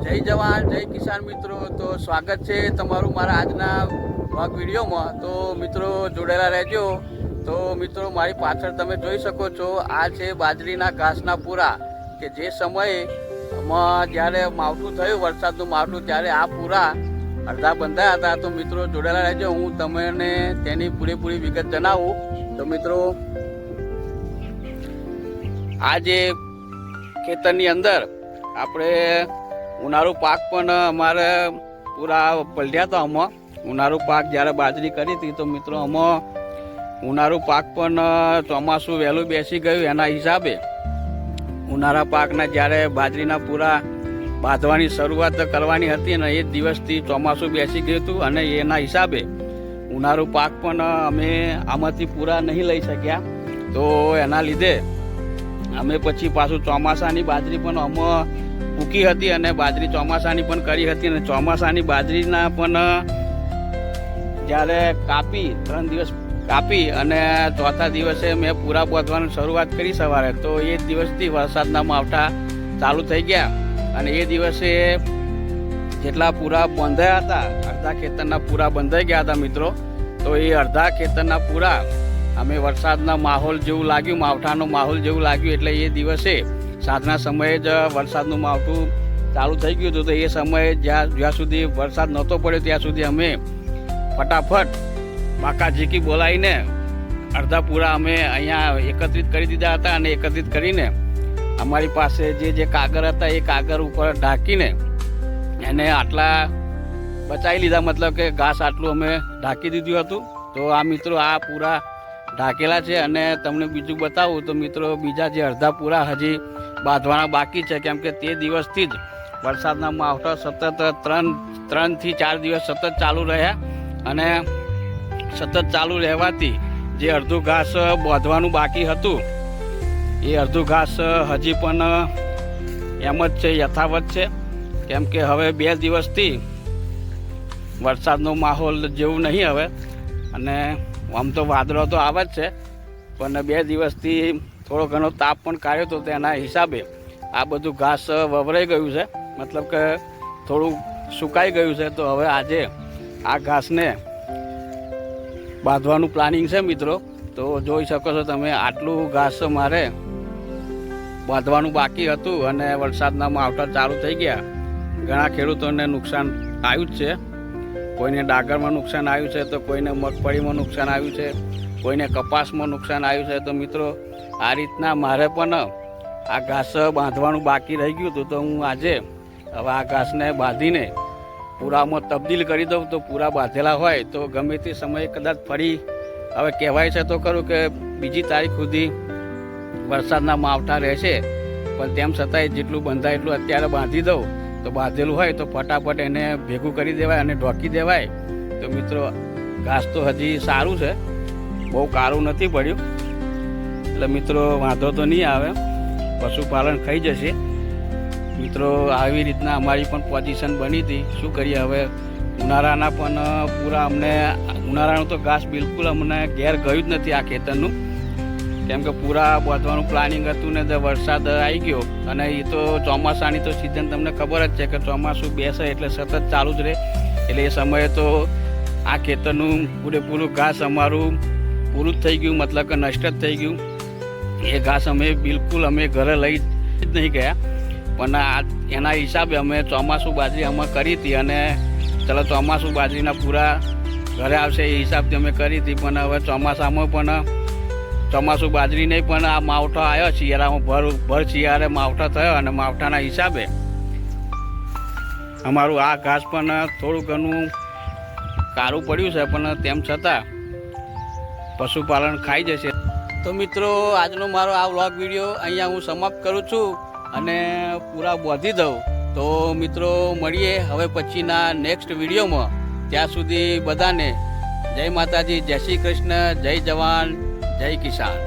જય જવાન, જય કિસાન મિત્રો. તો સ્વાગત છે તમારું મારા આજના ભાગ વિડીયોમાં. તો મિત્રો જોડેલા રહેજો. તો મિત્રો મારી પાછળ તમે જોઈ શકો છો, આ છે બાજરીના ઘાસના પૂરા કે જે સમયે માં જ્યારે માવઠું થયું, વરસાદનું માવઠું, ત્યારે આ પૂરા અડધા બંધાયા હતા. તો મિત્રો જોડેલા રહેજો. હું તમને તેની પૂરેપૂરી વિગત જણાવું. તો મિત્રો, આ જે ખેતરની અંદર આપણે ઉનાળુ પાક પણ અમારે પૂરા પલટ્યા હતા આમાં. ઉનાળુ પાક જ્યારે બાજરી કરી હતી તો મિત્રો આમાં ઉનાળુ પાક પણ ચોમાસું વહેલું બેસી ગયું એના હિસાબે. ઉનાળા પાકના જ્યારે બાજરીના પૂરા બાંધવાની શરૂઆત કરવાની હતી અને એ દિવસથી ચોમાસું બેસી ગયું હતું અને એના હિસાબે ઉનાળુ પાક પણ અમે આમાંથી પૂરા નહીં લઈ શક્યા. તો એના લીધે અમે પછી પાછું ચોમાસાની બાજરી પણ અમે મૂકી હતી અને બાજરી ચોમાસાની પણ કરી હતી અને ચોમાસાની બાજરીના પણ જ્યારે કાપી, ત્રણ દિવસ કાપી અને ચોથા દિવસે મેં પૂરા પહોંચવાની શરૂઆત કરી સવારે, તો એ દિવસથી વરસાદના માવઠા ચાલુ થઈ ગયા. અને એ દિવસે જેટલા પૂરા બંધાયા હતા, અડધા ખેતરના પૂરા બંધાઈ ગયા હતા મિત્રો, તો એ અડધા ખેતરના પૂરા, અમે વરસાદના માહોલ જેવું લાગ્યું, માવઠાનો માહોલ જેવું લાગ્યું, એટલે એ દિવસે સાંજના સમયે જ વરસાદનું માવઠું ચાલુ થઈ ગયું હતું તો એ સમયે જ્યાં જ્યાં સુધી વરસાદ નહોતો પડ્યો ત્યાં સુધી અમે ફટાફટ બાકા ઝીકી બોલાવીને અડધા પૂરા અમે અહીંયા એકત્રિત કરી દીધા હતા અને એકત્રિત કરીને અમારી પાસે જે જે કાગળ હતા એ કાગળ ઉપર ઢાંકીને એને આટલા બચાવી લીધા. મતલબ કે ઘાસ આટલું અમે ઢાંકી દીધું હતું. તો આ મિત્રો આ પૂરા ઢાંકેલા છે અને તમને બીજું બતાવું તો મિત્રો બીજા જે અડધા પૂરા હજી બાંધવાના બાકી છે, કેમ કે તે દિવસથી જ વરસાદના માવઠા સતત ત્રણ, ત્રણથી ચાર દિવસ સતત ચાલુ રહ્યા અને સતત ચાલુ રહેવાથી જે અડધું ઘાસ બાંધવાનું બાકી હતું, એ અડધું ઘાસ હજી પણ એમ જ છે, યથાવત છે. કેમ કે હવે બે દિવસથી વરસાદનો માહોલ જેવું નહીં હવે અને આમ તો વાદળો તો આવે જ છે, પણ બે દિવસથી થોડો ઘણો તાપ પણ કાઢ્યો હતો તેના હિસાબે આ બધું ઘાસ વવરાઈ ગયું છે. મતલબ કે થોડું સુકાઈ ગયું છે. તો હવે આજે આ ઘાસને બાંધવાનું પ્લાનિંગ છે મિત્રો. તો જોઈ શકો છો તમે આટલું ઘાસ મારે બાંધવાનું બાકી હતું અને વરસાદના માવઠા ચાલુ થઈ ગયા. ઘણા ખેડૂતોને નુકસાન આવ્યું જ છે. કોઈને ડાગરમાં નુકસાન આવ્યું છે, તો કોઈને મગફળીમાં નુકસાન આવ્યું છે. કોઈને કપાસમાં નુકસાન આવ્યું છે. તો મિત્રો આ રીતના મારે પણ આ ઘાસ બાંધવાનું બાકી રહી ગયું હતું તો હું આજે હવે આ ઘાસને બાંધીને પૂરામાં તબદીલ કરી દઉં તો પૂરા બાંધેલા હોય તો ગમે તે સમયે કદાચ ફરી હવે કહેવાય છે તો ખરું કે બીજી તારીખ સુધી વરસાદના માવઠા રહેશે. પણ તેમ છતાંય જેટલું બંધાય એટલું અત્યારે બાંધી દઉં. તો બાંધેલું હોય તો ફટાફટ એને ભેગું કરી દેવાય અને ઢોકી દેવાય. તો મિત્રો, ઘાસ તો હજી સારું છે. બહુ કાળું નથી પડ્યું. એટલે મિત્રો વાંધો તો નહીં આવે. પશુપાલન ખાઈ જશે. મિત્રો આવી રીતના અમારી પણ પોઝિશન બની હતી. શું કરીએ હવે? ઉનાળાના પણ પૂરા અમને, ઉનાળાનું તો ઘાસ બિલકુલ અમને ઘેર ગયું જ નથી આ ખેતરનું. કેમ કે પૂરા બાંધવાનું પ્લાનિંગ હતું ને વરસાદ આવી ગયો. અને એ તો ચોમાસાની તો સિઝન તમને ખબર જ છે કે ચોમાસું બેસે એટલે સતત ચાલુ જ રહે. એટલે એ સમયે તો આ ખેતરનું પૂરેપૂરું ઘાસ અમારું પૂરું જ થઈ ગયું, મતલબ કે નષ્ટ જ થઈ ગયું. એ ઘાસ અમે બિલકુલ અમે ઘરે લઈ જ નહીં ગયા. પણ એના હિસાબે અમે ચોમાસું બાજરી અમે કરી હતી અને ચાલો ચોમાસું બાજરીના પૂરા ઘરે આવશે એ હિસાબથી અમે કરી હતી. પણ હવે ચોમાસામાં પણ ચોમાસું બાજરી નહીં પણ આ માવઠો આવ્યો શિયાળામાં ભર ભર શિયાળે માવઠો થયો અને માવઠાના હિસાબે અમારું આ ઘાસ પણ થોડું ઘણું કારું પડ્યું છે. પણ તેમ છતાં પશુપાલન ખાઈ જશે. તો મિત્રો, આજનો મારો આ વ્લોગ વીડિયો અહીંયા હું સમાપ્ત કરું છું અને પૂરા બોધી દઉં. તો મિત્રો, મળીએ હવે પછીના નેક્સ્ટ વિડીયોમાં. ત્યાં સુધી બધાને જય માતાજી, જય શ્રી કૃષ્ણ, જય જવાન, જય કિસાન.